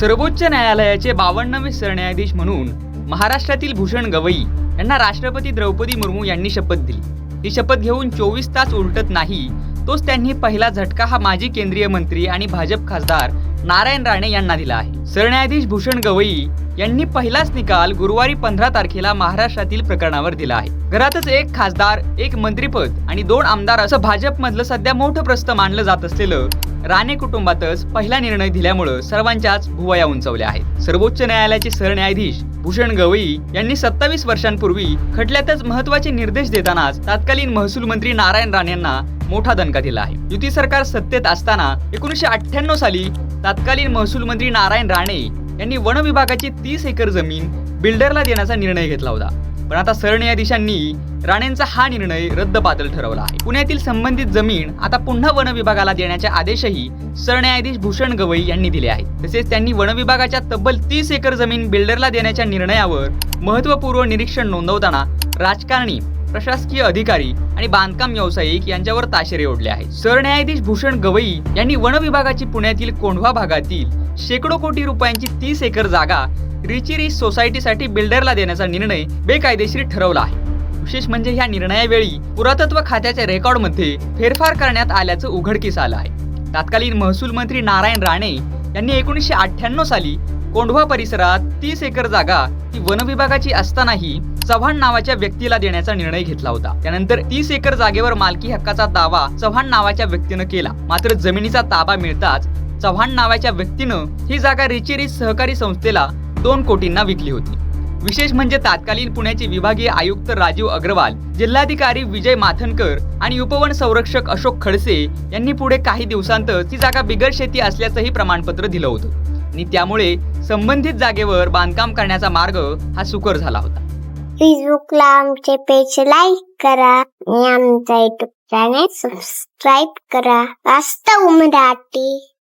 सर्वोच्च न्यायालयाचे बावन्नवे सरन्यायाधीश म्हणून महाराष्ट्रातील भूषण गवई यांना राष्ट्रपती द्रौपदी मुर्मू यांनी शपथ दिली. ही शपथ घेऊन चोवीस तास उलटत नाही तोच त्यांनी पहिला झटका हा माजी केंद्रीय मंत्री आणि भाजप खासदार नारायण राणे यांना दिला आहे. सरन्यायाधीश भूषण गवई यांनी पहिलाच निकाल गुरुवारी पंधरा तारखेला महाराष्ट्रातील प्रकरणावर दिला आहे. घरातच एक खासदार एक मंत्रीपद आणि दोन आमदार असं भाजपमधलं सध्या मोठं प्रस्त मानलं जात असलेलं राणे कुटुंबातच पहिला निर्णय दिल्यामुळं सर्वांच्याच भुवया उंचवल्या आहेत. सर्वोच्च न्यायालयाचे सरन्यायाधीश भूषण गवई यांनी सत्तावीस वर्षांपूर्वी खटल्यातच महत्त्वाचे निर्देश देतानाच तत्कालीन महसूल मंत्री नारायण राणेंना मोठा दणका दिला आहे. युती सरकार सत्तेत असताना एकोणीसशे अठ्ठ्याण्णव साली तत्कालीन महसूल मंत्री नारायण राणे यांनी वन विभागाची तीस एकर जमीन बिल्डरला देण्याचा निर्णय घेतला होता. पण आता सरन्यायाधीशांनी राणेंचा हा निर्णय रद्द पातळ ठरवला आहे. पुण्यातील संबंधित जमीन आता पुन्हा वन विभागाला देण्याचे आदेशही सरन्यायाधीश भूषण गवई यांनी दिले आहेत. तसेच त्यांनी वन विभागाच्या तब्बल तीस एकर जमीन बिल्डरला देण्याच्या निर्णयावर महत्त्वपूर्ण निरीक्षण नोंदवताना राजकारणी प्रशासकीय अधिकारी आणि बांधकाम व्यावसायिक यांच्यावर ताशेरे ओढले आहेत. सरन्यायाधीश भूषण गवई यांनी वन विभागाची पुण्यातील कोंढवा भागातील शेकडो कोटी रुपयांची तीस एकर जागा रिची सोसायटीसाठी बिल्डरला देण्याचा निर्णय बेकायदेशीर ठरवला आहे. विशेष म्हणजे ह्या निर्णयावेळी पुरातत्व खात्याच्या रेकॉर्डमध्ये फेरफार करण्यात आल्याचं उघडकीस आलं आहे. तत्कालीन महसूल मंत्री नारायण राणे यांनी एकोणीसशे अठ्ठ्याण्णव साली कोंढवा परिसरात तीस एकर जागा ही वन विभागाची असतानाही चव्हाण नावाच्या व्यक्तीला देण्याचा निर्णय घेतला होता. त्यानंतर तीस एकर जागेवर मालकी हक्काचा दावा चव्हाण नावाच्या व्यक्तीनं केला. मात्र जमिनीचा ताबा मिळताच चव्हाण नावाच्या व्यक्तीनं ही जागा रिचेरी सहकारी संस्थेला दोन कोटींना विकली होती. विशेष म्हणजे तात्कालीन पुण्याचे विभागीय आयुक्त राजीव अग्रवाल जिल्हाधिकारी विजय माथनकर आणि उपवन संरक्षक अशोक खडसे यांनी पुढे काही दिवसांतच ती जागा बिगर शेती असल्याचंही प्रमाणपत्र दिलं होतं. आणि त्यामुळे संबंधित जागेवर बांधकाम करण्याचा मार्ग हा सुकर झाला होता. फेसबुकला आमचे पेज लाईक करा आणि आमचा युट्यूब चॅनेल सबस्क्राईब करा. वास्तव मराठी.